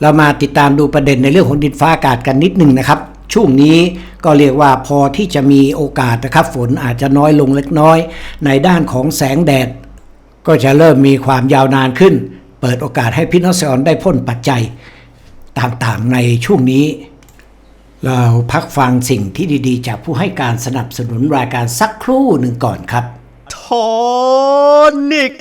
เรามาติดตามดูประเด็นในเรื่องของดินฟ้าอากาศกันนิดหนึ่งนะครับ ช่วงนี้ก็เรียกว่าพอที่จะมีโอกาสนะครับ ฝนอาจจะน้อยลงเล็กน้อย ในด้านของแสงแดด ก็จะเริ่มมีความยาวนานขึ้น เปิดโอกาสให้พี่นองเกษตรได้พ่นปัจจัยต่างๆในช่วงนี้ เราพักฟังสิ่งที่ดีๆ จากผู้ให้การสนับสนุนรายการสักครู่หนึ่งก่อนครับโทนิก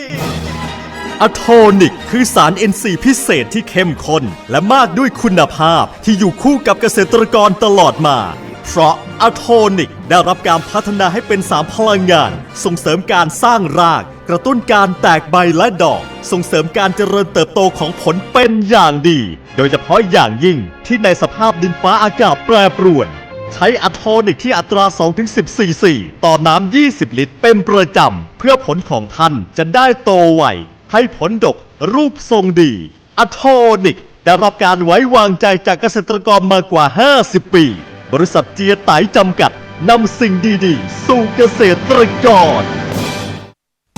อะโทนิก คือสาร NC พิเศษที่เข้มข้น และมากด้วยคุณภาพที่อยู่คู่กับเกษตรกรตลอดมา เพราะอะโทนิกได้รับการพัฒนาให้เป็นสารพลังงาน ส่งเสริมการสร้างราก กระตุ้นการแตกใบและดอก ส่งเสริมการเจริญเติบโตของผลเป็นอย่างดี โดยเฉพาะอย่างยิ่งที่ในสภาพดินฟ้าอากาศแปรปรวนใช้อะโทนิกที่อัตรา 2-10 ซีซี ต่อน้ำ 20 ลิตร เป็นประจำ เพื่อผลของท่านจะได้โตไว ให้ผลดกรูปทรงดีอะโทนิก ได้รับการไว้วางใจจากเกษตรกรมากว่า 50 ปี บริษัทเจียไตจำกัดนำสิ่งดีๆ สู่เกษตรกร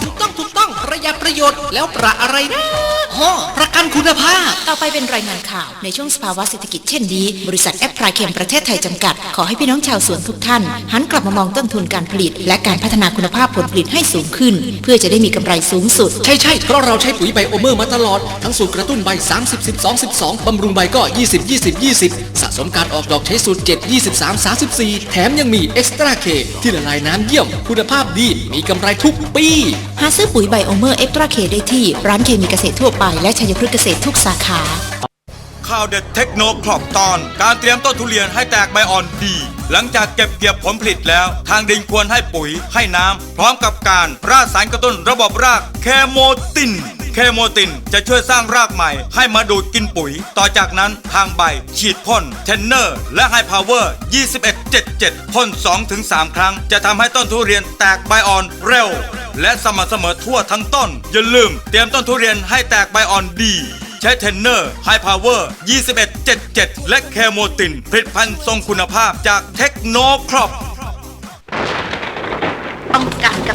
ถูกต้องถูกต้องประหยัดประโยชน์แล้วประอะไรนะ ฮอประกันคุณภาพ ต่อไปเป็นรายงานข่าวในช่วงสภาวะเศรษฐกิจเช่นนี้ บริษัทแอปพลายเคมประเทศไทยจำกัด ขอให้พี่น้องชาวสวนทุกท่าน หันกลับมามองต้นทุนการผลิต และการพัฒนาคุณภาพผลผลิตให้สูงขึ้น เพื่อจะได้มีกำไรสูงสุด ใช่ใช่เพราะเราใช้ปุ๋ยไบโอเมอร์มาตลอด ทั้งสูตรกระตุ้นใบ 30 12 12บำรุงใบก็ 20 20 20 สะสมการออกดอกใช้สูตร 7 23 34 แถมยังมีเอ็กซ์ตร้าเคที่ละลายน้ำเยี่ยม คุณภาพดีมีกำไรทุกปี หาซื้อปุ๋ยไบโอเมอร์เอ็กตร้าเคได้ที่ ร้านเคมีเกษตรทั่วไป และชัยพฤกษ์เกษตรทุกสาขาข่าวเด็ดเทคโนครอบตอน การเตรียมต้นทุเรียนให้แตกใบอ่อนดี หลังจากเก็บเกี่ยวผลผลิตแล้ว ทางดินควรให้ปุ๋ยให้น้ำพร้อมกับการราดสารกระตุ้นระบบรากเคโมติน เคโมตินจะช่วยสร้างรากใหม่ให้มาดูดกินปุ๋ย ต่อจากนั้นทางใบ ฉีดพ่นเทนเนอร์ และไฮพาวเวอร์ 2177 พ่น 2-3 ครั้ง จะทำให้ต้นทุเรียนแตกใบอ่อนเร็ว และสม่ำเสมอทั่วทั้งต้น อย่าลืมเตรียมต้นทุเรียนให้แตกใบอ่อนดีใช้เทนเนอร์ไฮพาวเวอร์2177 และเคโมติน ผลิตภัณฑ์ทรงคุณภาพจากเทคโนครอปต้องการกั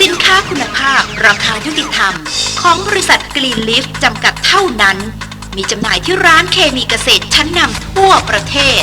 สินค้าคุณภาพราคายุติธรรม ของบริษัทกรีนลิฟจำกัดเท่านั้น มีจำหน่ายที่ร้านเคมีเกษตรชั้นนำทั่วประเทศ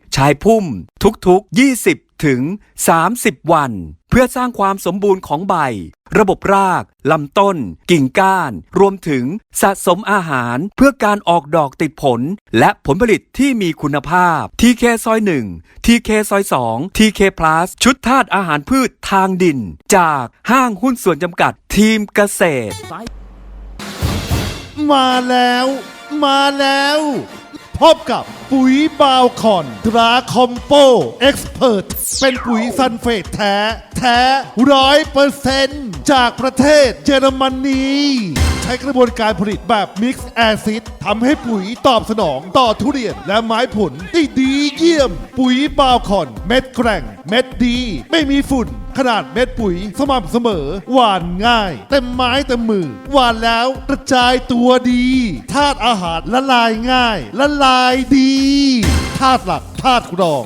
ชายพุ่มทุกๆ 20 ถึง 30 วัน เพื่อสร้างความสมบูรณ์ของใบ ระบบราก ลำต้น กิ่งก้าน รวมถึงสะสมอาหารเพื่อการออกดอกติดผล และผลผลิตที่มีคุณภาพ TK ซอย1 TK ซอย2 TK Plus ชุดธาตุอาหารพืชทางดิน จากห้างหุ้นส่วนจำกัดทีมเกษตร มาแล้ว มาแล้ว พบกับปุ๋ยบาวคอนตราคอมโปเอ็กซ์เพรเป็นปุ๋ยซันเฟตแท้ แท้ร้อยเปอร์เซนต์จากประเทศเยอรมนี ช้กระบวนการผลิตแบบมิกซ์แอซิดทำให้ปุ๋ยตอบสนองต่อทุเรียนและไม้ผลได้ดีเยี่ยม ปุ๋ยบาวคอน เม็ดแกร่ง เม็ดดี ไม่มีฝุ่น ขนาดเม็ดปุ๋ยสม่ำเสมอ หวานง่าย เต็มไม้เต็มมือ หวานแล้วกระจายตัวดีธาตุอาหารละลายง่าย ละลายดีธาตุหลักธาตุรอง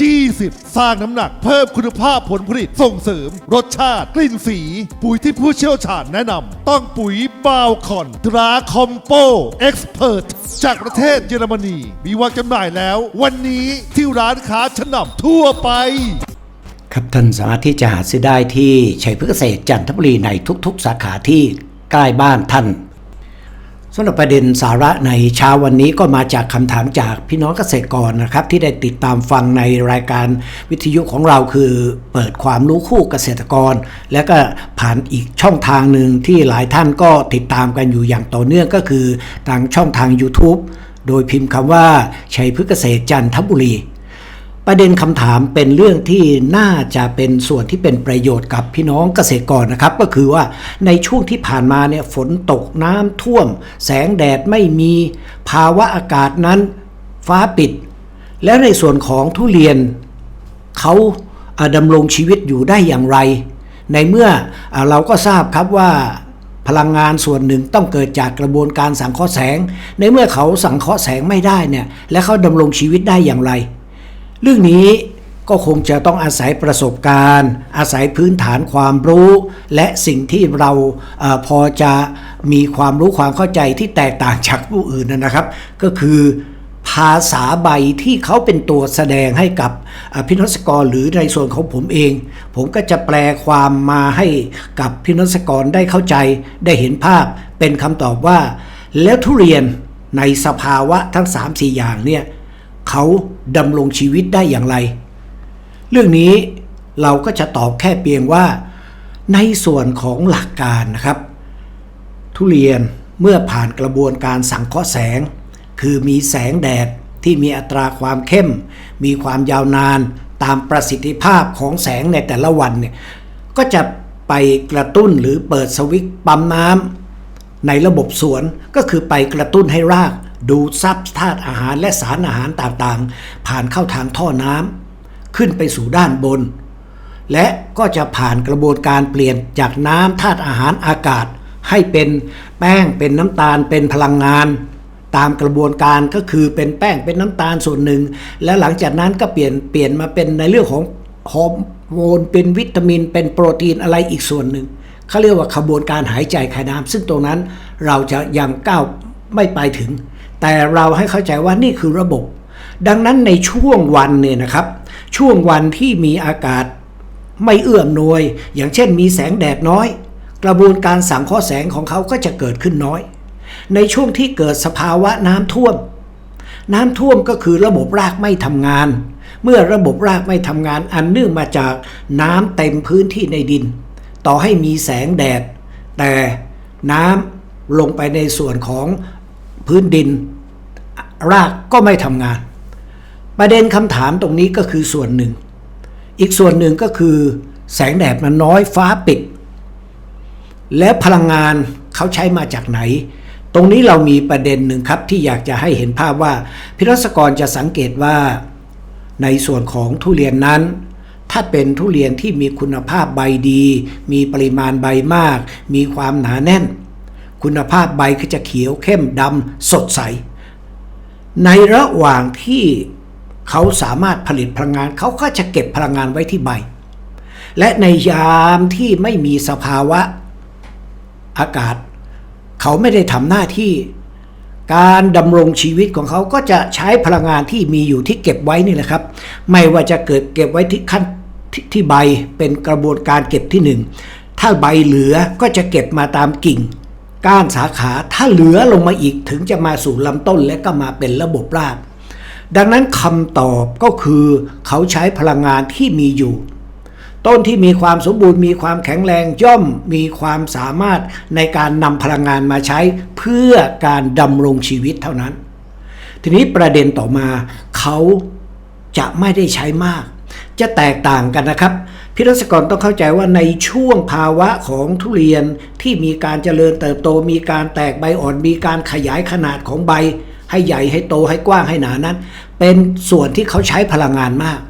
G10 สร้างน้ำหนักเพิ่มคุณภาพผลผลิตส่งเสริม รสชาติ กลิ่นสี ปุ๋ยที่ผู้เชี่ยวชาญแนะนำต้องปุ๋ยบาวคอนตราคอมโปเอ็กซ์เพรสจากประเทศเยอรมนี มีวางจำหน่ายแล้ว วันนี้ที่ร้านค้าชั้นนำทั่วไปครับท่านสามารถที่จะหาซื้อได้ที่ชัยพฤกษเกษตรจันทบุรีในทุกๆ สาขาที่ใกล้บ้านท่าน สำหรับประเด็นสาระในเช้าวันนี้ก็มาจากคำถามจากพี่น้องเกษตรกรนะครับ ที่ได้ติดตามฟังในรายการวิทยุของเราคือ เปิดความรู้คู่เกษตรกร และก็ผ่านอีกช่องทางหนึ่งที่หลายท่านก็ติดตามกันอยู่อย่างต่อเนื่องก็คือทางช่องทาง YouTube โดยพิมพ์คำว่าชัยพฤกษเกษตรจันทบุรี ประเด็นคำถามเป็นเรื่องที่น่าจะเป็นส่วนที่เป็นประโยชน์กับพี่น้องเกษตรกรนะครับ ก็คือว่าในช่วงที่ผ่านมาเนี่ยฝนตกน้ำท่วม แสงแดดไม่มีภาวะอากาศนั้น ฟ้าปิด แล้วในส่วนของทุเรียนเขาดำรงชีวิตอยู่ได้อย่างไร ในเมื่ออเราก็ทราบครับว่าพลังงานส่วนหนึ่งต้องเกิดจากกระบวนการสังเคราะห์แสง ในเมื่อเขาสังเคราะห์แสงไม่ได้เนี่ยและเขาดำรงชีวิตได้อย่างไร เรื่องนี้ก็คงจะต้องอาศัยประสบการณ์ อาศัยพื้นฐานความรู้ และสิ่งที่เราอพอจะมีความรู้ความเข้าใจที่แตกต่างจากผู้อื่นนะครับ ก็คือภาษาใบที่เขาเป็นตัวแสดงให้กับพินศกรหรือในส่วนของผมเอง ผมก็จะแปลความมาให้กับพินศกรได้เข้าใจได้เห็นภาพเป็นคำตอบว่า แล้วทุเรียนในสภาวะทั้ง 3-4 อย่างเนี่ย เขาดำรงชีวิตได้อย่างไร เรื่องนี้เราก็จะตอบแค่เพียงว่า ในส่วนของหลักการนะครับ ทุเรียนเมื่อผ่านกระบวนการสังเคราะห์แสง คือมีแสงแดดที่มีอัตราความเข้ม มีความยาวนานตามประสิทธิภาพของแสงในแต่ละวันเนี่ยก็จะไปกระตุ้นหรือเปิดสวิตช์ปั๊มน้ำในระบบสวนก็คือไปกระตุ้นให้ราก ดูดซับธาตุอาหารและสารอาหารต่างๆ ผ่านเข้าทางท่อน้ำขึ้นไปสู่ด้านบน และก็จะผ่านกระบวนการเปลี่ยนจากน้ำธาตุอาหารอากาศ ให้เป็นแป้งเป็นน้ำตาลเป็นพลังงาน ตามกระบวนการก็คือเป็นแป้งเป็นน้ำตาลส่วนหนึ่ง และหลังจากนั้นก็เปลี่ยนเปลี่ยนมาเป็นในเรื่องของฮอร์โมนเป็นวิตามิน เป็นโปรตีนอะไรอีกส่วนหนึ่งเขาเรียกว่าขบวนการหายใจคายน้ำซึ่งตรงนั้นเราจะยังก้าวไม่ไปถึง แต่เราให้เข้าใจว่านี่คือระบบ ดังนั้นในช่วงวันเนี่ยนะครับ ช่วงวันที่มีอากาศไม่เอื้อมหนวย อย่างเช่นมีแสงแดดน้อย กระบวนการสังเคราะห์แสงของเขาก็จะเกิดขึ้นน้อย ในช่วงที่เกิดสภาวะน้ำท่วม น้ำท่วมก็คือระบบรากไม่ทำงาน เมื่อระบบรากไม่ทำงานอันเนื่องมาจากน้ำเต็มพื้นที่ในดิน ต่อให้มีแสงแดด แต่น้ำลงไปในส่วนของ พื้นดิน รากก็ไม่ทำงาน ประเด็นคำถามตรงนี้ก็คือส่วนหนึ่ง อีกส่วนหนึ่งก็คือ แสงแดดมันน้อยฟ้าปิด และพลังงานเขาใช้มาจากไหน ตรงนี้เรามีประเด็นหนึ่งครับที่อยากจะให้เห็นภาพว่า พิรัศกรจะสังเกตว่า ในส่วนของทุเรียนนั้นถ้าเป็นทุเรียนที่มีคุณภาพใบดี มีปริมาณใบมาก มีความหนาแน่น คุณภาพใบก็จะเขียวเข้มดำสดใส ในระหว่างที่เขาสามารถผลิตพลังงาน เขาก็จะเก็บพลังงานไว้ที่ใบ และในยามที่ไม่มีสภาวะอากาศ เขาไม่ได้ทำหน้าที่ การดำรงชีวิตของเขาก็จะใช้พลังงานที่มีอยู่ที่เก็บไว้นี่แหละครับ ไม่ว่าจะเกิดเก็บไว้ที่ขั้นทที่ใบเป็นกระบวนการเก็บที่หนึ่งถ้าใบเหลือก็จะเก็บมาตามกิ่ง ก้านสาขาถ้าเหลือลงมาอีกถึงจะมาสู่ลำต้นและก็มาเป็นระบบราก ดังนั้นคำตอบก็คือเขาใช้พลังงานที่มีอยู่ ต้นที่มีความสมบูรณ์มีความแข็งแรงย่อมมีความสามารถในการนำพลังงานมาใช้เพื่อการดำรงชีวิตเท่านั้น ทีนี้ประเด็นต่อมา เขาจะไม่ได้ใช้มาก จะแตกต่างกันนะครับ พิรัศกรต้องเข้าใจว่าในช่วงภาวะของทุเรียนที่มีการเจริญเติบโต มีการแตกใบอ่อน มีการขยายขนาดของใบ ให้ใหญ่ให้โตให้กว้างให้หนานั้น เป็นส่วนที่เขาใช้พลังงานมาก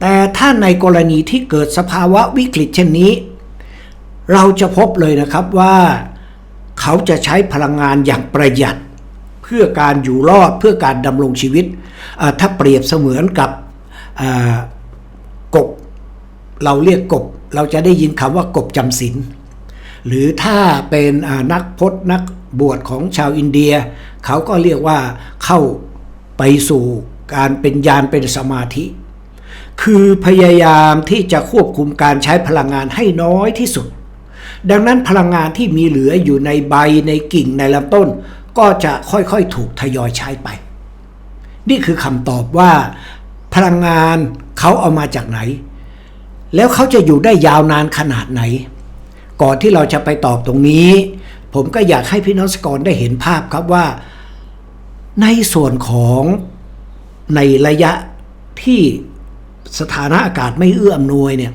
แต่ถ้าในกรณีที่เกิดสภาวะวิกฤตเช่นนี้ เราจะพบเลยนะครับว่า เขาจะใช้พลังงานอย่างประหยัด เพื่อการอยู่รอดเพื่อการดำรงชีวิตถ้าเปรียบเสมือนกับ เราเรียกกบ เราจะได้ยินคำว่ากบจำศีลหรือถ้าเป็นนักพจนักบวชของชาวอินเดีย เขาก็เรียกว่าเข้าไปสู่การเป็นญาณเป็นสมาธิ คือพยายามที่จะควบคุมการใช้พลังงานให้น้อยที่สุด ดังนั้นพลังงานที่มีเหลืออยู่ในใบในกิ่งในลำต้น ก็จะค่อยๆถูกทยอยใช้ไป นี่คือคำตอบว่า พลังงานเขาเอามาจากไหน แล้วเขาจะอยู่ได้ยาวนานขนาดไหน ก่อนที่เราจะไปตอบตรงนี้ ผมก็อยากให้พี่น้องสกอรได้เห็นภาพครับว่า ในส่วนของในระยะที่สถานะอากาศไม่เอื้ออำนวยเนี่ย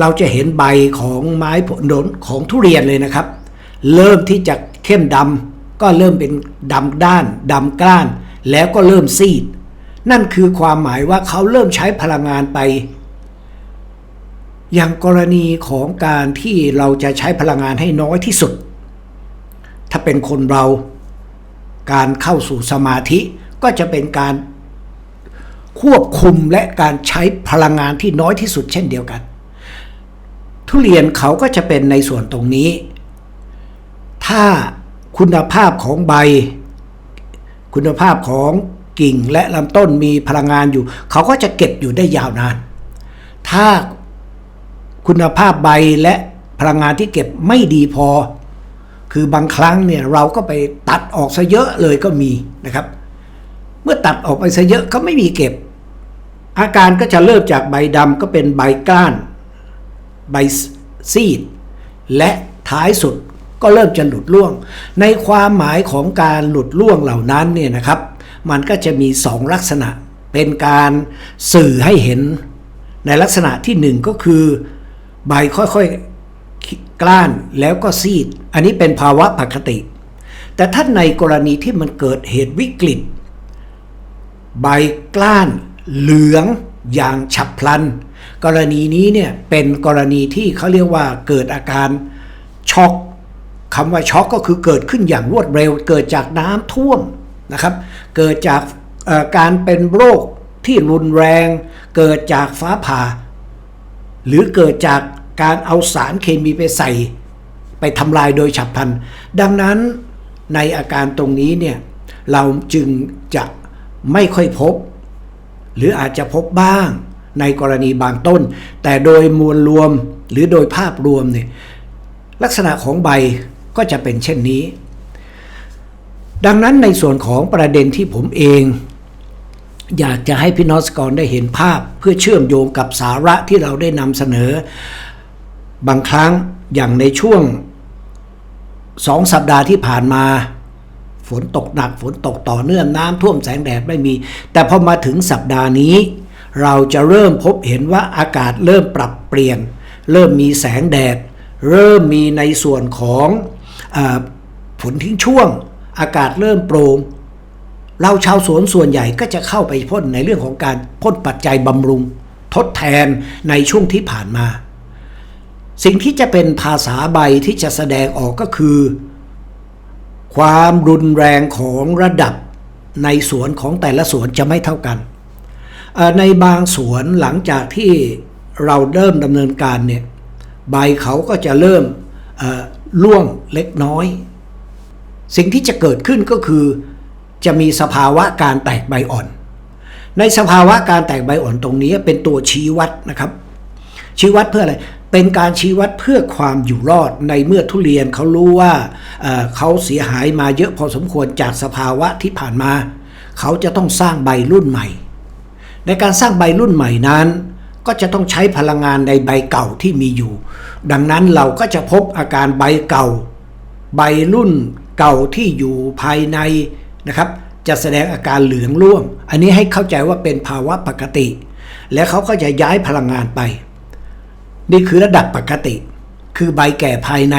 เราจะเห็นใบของไม้ผลของทุเรียนเลยนะครับ เริ่มที่จะเข้มดำก็เริ่มเป็นดำด้านดำกล้าน แล้วก็เริ่มซีด นั่นคือความหมายว่าเขาเริ่มใช้พลังงานไป อย่างกรณีของการที่เราจะใช้พลังงานให้น้อยที่สุด ถ้าเป็นคนเราการเข้าสู่สมาธิก็จะเป็นการควบคุมและการใช้พลังงานที่น้อยที่สุดเช่นเดียวกัน ทุเรียนเขาก็จะเป็นในส่วนตรงนี้ ถ้าคุณภาพของใบ คุณภาพของกิ่งและลำต้นมีพลังงานอยู่ เขาก็จะเก็บอยู่ได้ยาวนาน ถ้า คุณภาพใบและพลังงานที่เก็บไม่ดีพอ คือบางครั้งเนี่ยเราก็ไปตัดออกซะเยอะเลยก็มีนะครับ เมื่อตัดออกไปซะเยอะก็ไม่มีเก็บ อาการก็จะเริ่มจากใบดำก็เป็นใบก้าน ใบซีด และท้ายสุดก็เริ่มจะหลุดร่วง ในความหมายของการหลุดร่วงเหล่านั้นเนี่ยนะครับ มันก็จะมีสองลักษณะ เป็นการสื่อให้เห็นในลักษณะที่หนึ่งก็คือ ใบค่อยๆกล้านแล้วก็ซีด อันนี้เป็นภาวะปกติ แต่ถ้าในกรณีที่มันเกิดเหตุวิกฤต ใบกล้านเหลืองอย่างฉับพลัน กรณีนี้เนี่ยเป็นกรณีที่เขาเรียกว่าเกิดอาการช็อกคำว่าช็อกก็คือเกิดขึ้นอย่างรวดเร็ว เกิดจากน้ำท่วมนะครับ เกิดจากอ่อการเป็นโรคที่รุนแรง เกิดจากฟ้าผ่า หรือเกิดจากการเอาสารเคมีไปใส่ ไปทำลายโดยฉับพลัน ดังนั้นในอาการตรงนี้เนี่ยเราจึงจะไม่ค่อยพบ หรืออาจจะพบบ้างในกรณีบางต้น แต่โดยมวลรวมหรือโดยภาพรวมเนี่ยลักษณะของใบก็จะเป็นเช่นนี้ ดังนั้นในส่วนของประเด็นที่ผมเอง อยากจะให้พี่น้องสกรได้เห็นภาพ เพื่อเชื่อมโยงกับสาระที่เราได้นำเสนอ บางครั้งอย่างในช่วงสองสัปดาห์ที่ผ่านมา ฝนตกหนักฝนตกต่อเนื่องน้ำท่วมแสงแดดไม่มี แต่พอมาถึงสัปดาห์นี้ เราจะเริ่มพบเห็นว่าอากาศเริ่มปรับเปลี่ยน เริ่มมีแสงแดด เริ่มมีในส่วนของอฝนทิ้งช่วง อากาศเริ่มโปร่ง เราชาวสวนส่วนใหญ่ก็จะเข้าไปพ่นในเรื่องของการพ่นปัจจัยบำรุง ทดแทนในช่วงที่ผ่านมา สิ่งที่จะเป็นภาษาใบที่จะแสดงออกก็คือ ความรุนแรงของระดับในสวนของแต่ละสวนจะไม่เท่ากัน ในบางสวนหลังจากที่เราเริ่มดำเนินการเนี่ยใบเขาก็จะเริ่มเอ่อร่วงเล็กน้อย สิ่งที่จะเกิดขึ้นก็คือ จะมีสภาวะการแตกใบอ่อน ในสภาวะการแตกใบอ่อนตรงนี้เป็นตัวชี้วัดนะครับ ชี้วัดเพื่ออะไร เป็นการชี้วัดเพื่อความอยู่รอดในเมื่อทุเรียนเขารู้ว่าเเขาเสียหายมาเยอะพอสมควรจากสภาวะที่ผ่านมา เขาจะต้องสร้างใบรุ่นใหม่ ในการสร้างใบรุ่นใหม่นั้น ก็จะต้องใช้พลังงานในใบเก่าที่มีอยู่ ดังนั้นเราก็จะพบอาการใบเก่า ใบรุ่นเก่าที่อยู่ภายใน นะครับ จะแสดงอาการเหลืองร่วงอันนี้ให้เข้าใจว่าเป็นภาวะปกติ และเขาก็จะย้ายพลังงานไป นี่คือระดับปกติ คือใบแก่ภายใน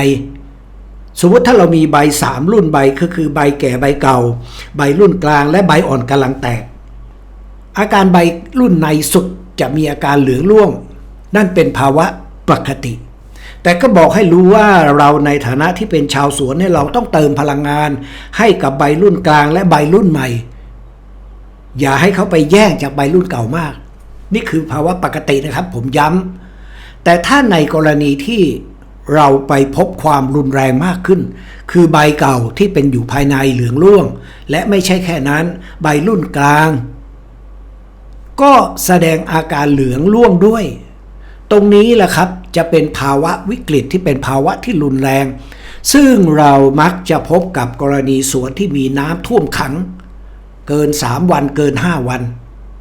สมมติถ้าเรามีใบสามรุ่นใบก็คือใบแก่ใบเก่า ใบรุ่นกลางและใบอ่อนกำลังแตก อาการใบรุ่นในสุดจะมีอาการเหลืองร่วง นั่นเป็นภาวะปกติ แต่ก็บอกให้รู้ว่าเราในฐานะที่เป็นชาวสวนเนี่ยเราต้องเติมพลังงาน ให้กับใบรุ่นกลางและใบรุ่นใหม่ อย่าให้เขาไปแย่งจากใบรุ่นเก่ามาก นี่คือภาวะปกตินะครับ ผมย้ำแต่ถ้าในกรณีที่เราไปพบความรุนแรงมากขึ้น คือใบเก่าที่เป็นอยู่ภายในเหลืองร่วง และไม่ใช่แค่นั้นใบรุ่นกลาง ก็แสดงอาการเหลืองร่วงด้วย ตรงนี้แหละครับ จะเป็นภาวะวิกฤตที่เป็นภาวะที่รุนแรง ซึ่งเรามักจะพบกับกรณีสวนที่มีน้ำท่วมขัง เกิน 3 วันเกิน 5 วัน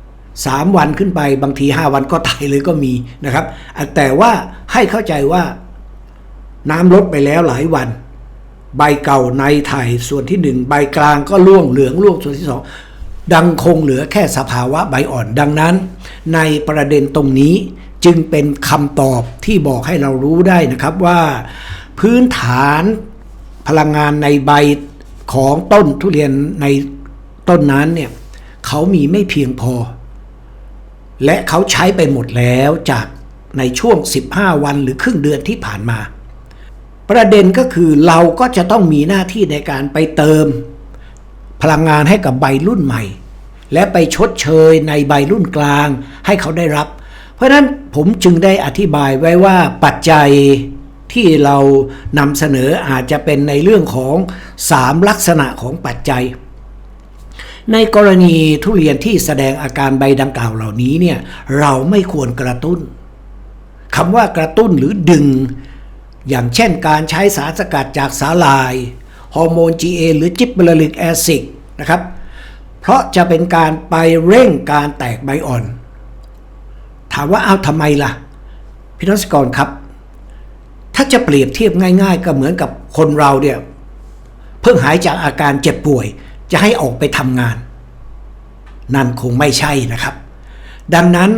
3 วันขึ้นไปบางที 5 วันก็ตายเลยก็มีนะครับ แต่ว่าให้เข้าใจว่าน้ำลดไปแล้วหลายวัน ใบเก่าในไถ่ส่วนที่หนึ่งใบกลางก็ร่วงเหลืองร่วงส่วนที่สองดังคงเหลือแค่สภาวะใบอ่อนดังนั้น ในประเด็นตรงนี้ จึงเป็นคำตอบที่บอกให้เรารู้ได้นะครับว่า พื้นฐานพลังงานในใบของต้นทุเรียนในต้นนั้นเนี่ยเขามีไม่เพียงพอ และเขาใช้ไปหมดแล้วจากในช่วง 15 วันหรือครึ่งเดือนที่ผ่านมา ประเด็นก็คือเราก็จะต้องมีหน้าที่ในการไปเติม พลังงานให้กับใบรุ่นใหม่ และไปชดเชยในใบรุ่นกลางให้เขาได้รับ ราะฉะนั้นผมจึงได้อธิบายไว้ว่าปัจจัยที่เรานำเสนออาจจะเป็นในเรื่องของ 3 ลักษณะของปัจจัย ในกรณีทุเรียนที่แสดงอาการใบดังกล่าวเหล่านี้เนี่ยเราไม่ควรกระตุ้นคำว่ากระตุ้นหรือดึง อย่างเช่นการใช้สารสกัดจากสาลายฮอร์โมน GA หรือจิบเบลลิกแอซิดนะครับ เพราะจะเป็นการไปเร่งการแตกใบอ่อน ถามว่าเอาทำไมล่ะ พี่นศกรครับ ถ้าจะเปรียบเทียบง่าย ๆ ก็เหมือนกับคนเราเนี่ยเพิ่งหายจากอาการเจ็บป่วย จะให้ออกไปทำงาน นั่นคงไม่ใช่นะครับ ดังนั้น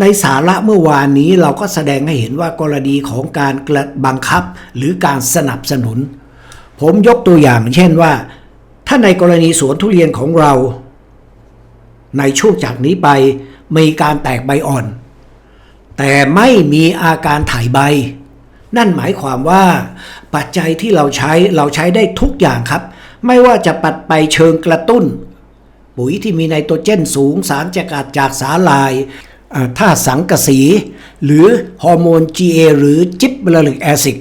ในสาระเมื่อวานนี้เราก็แสดงให้เห็นว่ากรณีของการกระบังคับหรือการสนับสนุน ผมยกตัวอย่างเช่นว่า ถ้าในกรณีสวนทุเรียนของเรา ในช่วงจากนี้ไป มีการแตกใบอ่อน แต่ไม่มีอาการถ่ายใบ นั่นหมายความว่า ปัจจัยที่เราใช้เราใช้ได้ทุกอย่างครับ ไม่ว่าจะปัดไปเชิงกระตุ้น ปุ๋ยที่มีไนโตรเจนสูงสารจะกัดจากสาลายอ่าธาตุสังกะสี หรือฮอร์โมน GA หรือจิบเบลลิกแอซิด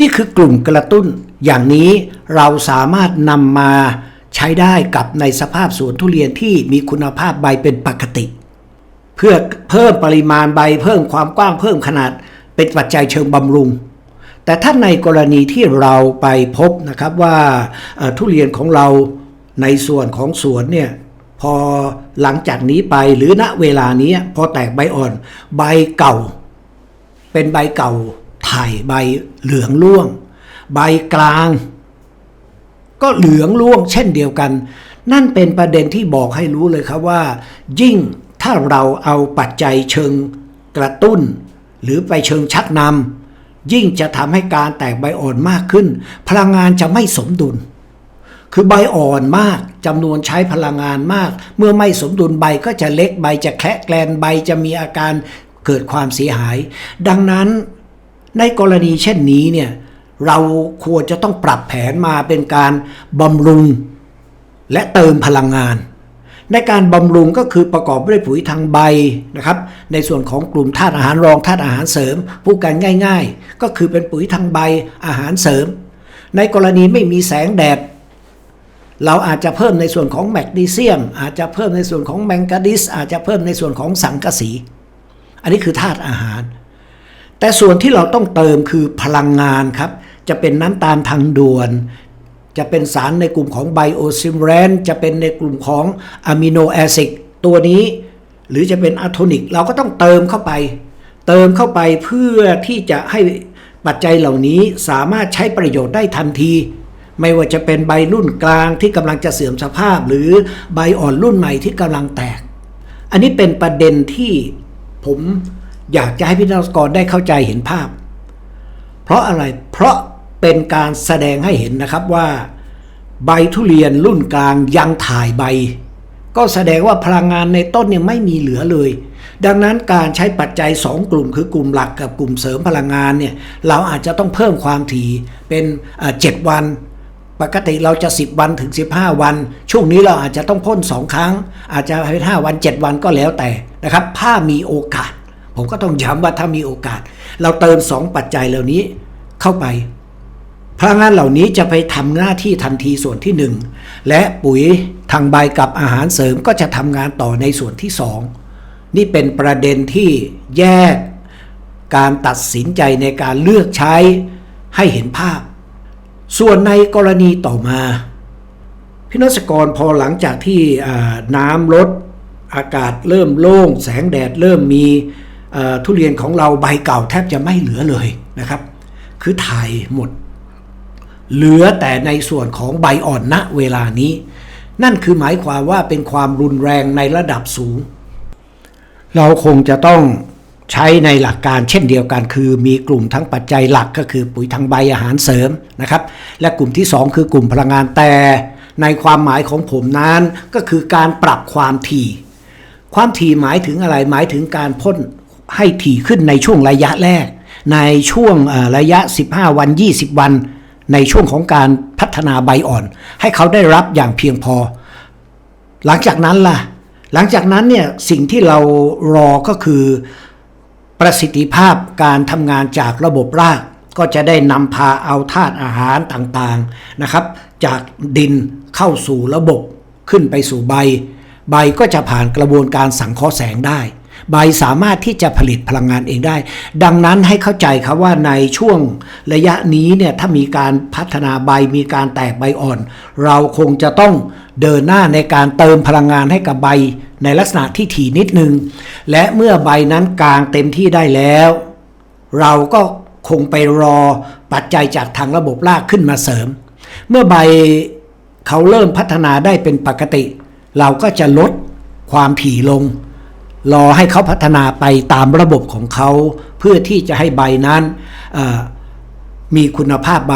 นี่คือกลุ่มกระตุ้น อย่างนี้เราสามารถนำมาใช้ได้กับในสภาพสวนทุเรียนที่มีคุณภาพใบเป็นปกติ เพื่อเพิ่มปริมาณใบเพิ่มความกว้างเพิ่มขนาดเป็นปัจจัยเชิงบำรุง แต่ถ้าในกรณีที่เราไปพบนะครับว่าทุเรียนของเราในส่วนของสวนเนี่ยพอหลังจากนี้ไปหรือณเวลานี้พอแตกใบอ่อน ใบเก่า เป็นใบเก่าถ่ายใบเหลืองร่วง ใบกลาง ก็เหลืองร่วงเช่นเดียวกัน นั่นเป็นประเด็นที่บอกให้รู้เลยครับว่า ยิ่ง ถ้าเราเอาปัจจัยเชิงกระตุ้น หรือไปเชิงชักนำยิ่งจะทำให้การแตกใบอ่อนมากขึ้น พลังงานจะไม่สมดุล คือใบอ่อนมากจำนวนใช้พลังงานมาก เมื่อไม่สมดุลใบก็จะเล็กใบจะแคละแกลนใบจะมีอาการเกิดความเสียหาย ดังนั้นในกรณีเช่นนี้เนี่ยเราควรจะต้องปรับแผนมาเป็นการบำรุงและเติมพลังงาน ในการบำรุงก็คือประกอบด้วยปุ๋ยทางใบนะครับ ในส่วนของกลุ่มธาตุอาหารรองธาตุอาหารเสริมพูดกันง่าย ๆ ก็คือเป็นปุ๋ยทางใบอาหารเสริม ในกรณีไม่มีแสงแดด เราอาจจะเพิ่มในส่วนของแมกนีเซียม อาจจะเพิ่มในส่วนของแมงกาดิสอาจจะเพิ่มในส่วนของสังกะสี อันนี้คือธาตุอาหาร แต่ส่วนที่เราต้องเติมคือพลังงานครับจะเป็นน้ำตาลทางด่วน จะเป็นสารในกลุ่มของไบโอซิมแรนจะเป็นในกลุ่มของอะมิโนแอซิดตัวนี้ หรือจะเป็นอะโทนิก เราก็ต้องเติมเข้าไป เติมเข้าไปเพื่อที่จะให้ปัจจัยเหล่านี้สามารถใช้ประโยชน์ได้ทันที ไม่ว่าจะเป็นใบรุ่นกลางที่กำลังจะเสื่อมสภาพ หรือใบอ่อนรุ่นใหม่ที่กำลังแตก อันนี้เป็นประเด็นที่ผมอยากจะให้พี่นักกรได้เข้าใจเห็นภาพ เพราะอะไรเพราะ เป็นการแสดงให้เห็นนะครับว่า ใบทุเรียนรุ่นกลางยังถ่ายใบ ก็แสดงว่าพลังงานในต้นยังไม่มีเหลือเลย ดังนั้นการใช้ปัจจัย 2 กลุ่มคือกลุ่มหลักกับกลุ่มเสริมพลังงานเนี่ยเราอาจจะต้องเพิ่มความถี่เป็นเอ่อ7วันปกติเราจะ 10 วันถึง 15 วัน ช่วงนี้เราอาจจะต้องพ่น 2 ครั้ง อาจจะเป็น5วัน 7 วันก็แล้วแต่นะครับถ้ามีโอกาส ผมก็ต้องย้ำว่าถ้ามีโอกาส เราเติม 2 ปัจจัยเหล่านี้เข้าไป พลังงานเหล่านี้จะไปทำหน้าที่ทันทีส่วนที่ 1 และปุ๋ยทางใบกับอาหารเสริมก็จะทำงานต่อในส่วนที่ 2 นี่เป็นประเด็นที่แยกการตัดสินใจในการเลือกใช้ให้เห็นภาพ ส่วนในกรณีต่อมาพี่นศกรพอหลังจากที่น้ำลดอากาศเริ่มโล่ง แสงแดดเริ่มมีทุเรียนของเราใบเก่าแทบจะไม่เหลือเลยนะครับ คือถ่ายหมด เหลือแต่ในส่วนของใบอ่อนณเวลานี้ นั่นคือหมายความว่าเป็นความรุนแรงในระดับสูง เราคงจะต้องใช้ในหลักการเช่นเดียวกัน คือมีกลุ่มทั้งปัจจัยหลักก็คือปุ๋ยทางใบอาหารเสริมนะครับ และกลุ่มที่ 2 คือกลุ่มพลังงานแต่ในความหมายของผมนั้นก็คือการปรับความถี่ ความถี่หมายถึงอะไรหมายถึงการพ่นให้ถี่ขึ้นในช่วงระยะแรก ในช่วงระยะ 15 วัน 20 วัน ในช่วงของการพัฒนาใบอ่อน ให้เขาได้รับอย่างเพียงพอ หลังจากนั้นล่ะ หลังจากนั้นเนี่ยสิ่งที่เรารอก็คือ ประสิทธิภาพการทำงานจากระบบราก ก็จะได้นำพาเอาธาตุอาหารต่างๆนะครับ จากดินเข้าสู่ระบบขึ้นไปสู่ใบ ใบก็จะผ่านกระบวนการสังเคราะห์แสงได้ ใบสามารถที่จะผลิตพลังงานเองได้ ดังนั้นให้เข้าใจครับว่าในช่วงระยะนี้เนี่ยถ้ามีการพัฒนาใบมีการแตกใบอ่อน เราคงจะต้องเดินหน้าในการเติมพลังงานให้กับใบในลักษณะที่ถี่นิดนึง และเมื่อใบนั้นกลางเต็มที่ได้แล้ว เราก็คงไปรอปัจจัยจากทางระบบรากขึ้นมาเสริม เมื่อใบเขาเริ่มพัฒนาได้เป็นปกติ เราก็จะลดความถี่ลง รอให้เขาพัฒนาไปตามระบบของเขา เพื่อที่จะให้ใบนั้นมีคุณภาพใบ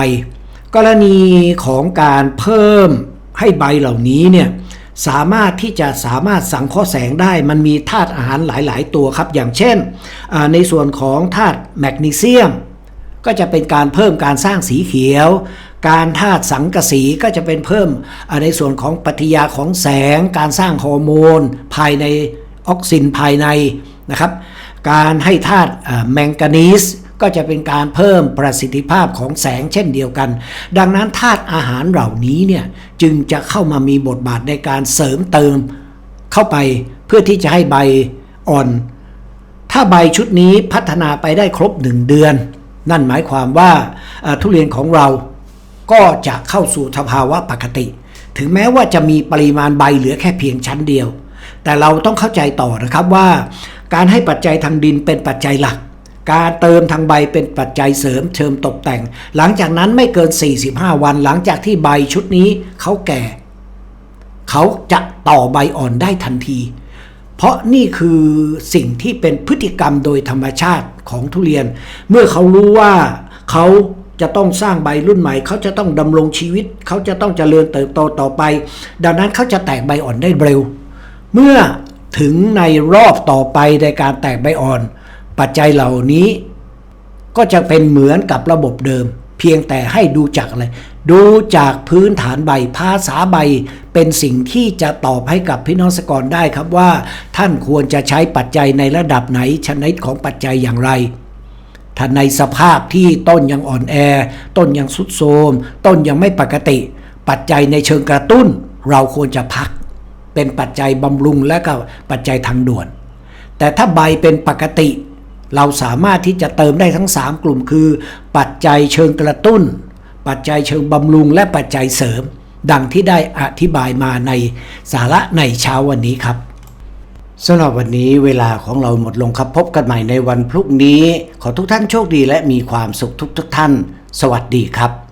กรณีของการเพิ่มให้ใบเหล่านี้เนี่ยสามารถที่จะสามารถสังเคราะห์แสงได้ มันมีธาตุอาหารหลาย ๆ ตัวครับ อย่างเช่น ในส่วนของธาตุแมกนีเซียม ก็จะเป็นการเพิ่มการสร้างสีเขียว การธาตุสังกะสีก็จะเป็นเพิ่มในส่วนของปฏิยาของแสง การสร้างฮอร์โมน ภายใน ออกซินภายในนะครับ การให้ธาตุแมงกานีสก็จะเป็นการเพิ่มประสิทธิภาพของแสงเช่นเดียวกัน ดังนั้นธาตุอาหารเหล่านี้เนี่ยจึงจะเข้ามามีบทบาทในการเสริมเติมเข้าไปเพื่อที่จะให้ใบอ่อน ถ้าใบชุดนี้พัฒนาไปได้ครบ1เดือน นั่นหมายความว่าทุเรียนของเราก็จะเข้าสู่สภาวะปกติ ถึงแม้ว่าจะมีปริมาณใบเหลือแค่เพียงชั้นเดียว แต่เราต้องเข้าใจต่อนะครับว่าการให้ปัจจัยทางดินเป็นปัจจัยหลัก การเติมทางใบเป็นปัจจัยเสริมเชิมตกแต่ง หลังจากนั้นไม่เกิน 45 วัน หลังจากที่ใบชุดนี้เขาแก่ เขาจะต่อใบอ่อนได้ทันที เพราะนี่คือสิ่งที่เป็นพฤติกรรมโดยธรรมชาติของทุเรียน เมื่อเขารู้ว่าเขาจะต้องสร้างใบรุ่นใหม่ เขาจะต้องดำรงชีวิต เขาจะต้องเจริญเติบโตต่อไป ดังนั้นเขาจะแตกใบอ่อนได้เร็ว เมื่อถึงในรอบต่อไปในการแตกใบอ่อน ปัจจัยเหล่านี้ ก็จะเป็นเหมือนกับระบบเดิม เพียงแต่ให้ดูจากอะไร ดูจากพื้นฐานใบภาษาใบ เป็นสิ่งที่จะตอบให้กับพี่น้องสกรได้ครับว่า ท่านควรจะใช้ปัจจัยในระดับไหนชนิดของปัจจัยอย่างไรถ้าในสภาพที่ต้นยังอ่อนแอ ต้นยังสุดโทมต้นยังไม่ปกติ ปัจจัยในเชิงกระตุ้น เราควรจะพัก เป็นปัจจัยบำรุงและก็ปัจจัยทางด่วน แต่ถ้าใบเป็นปกติ เราสามารถที่จะเติมได้ทั้ง 3 กลุ่มคือ ปัจจัยเชิงกระตุ้น ปัจจัยเชิงบำรุง และปัจจัยเสริม ดังที่ได้อธิบายมาในสาระในเช้าวันนี้ครับสำหรับวันนี้เวลาของเราหมดลงครับพบกันใหม่ในวันพรุ่งนี้ ขอทุกท่านโชคดีและมีความสุขทุกทุกท่าน สวัสดีครับ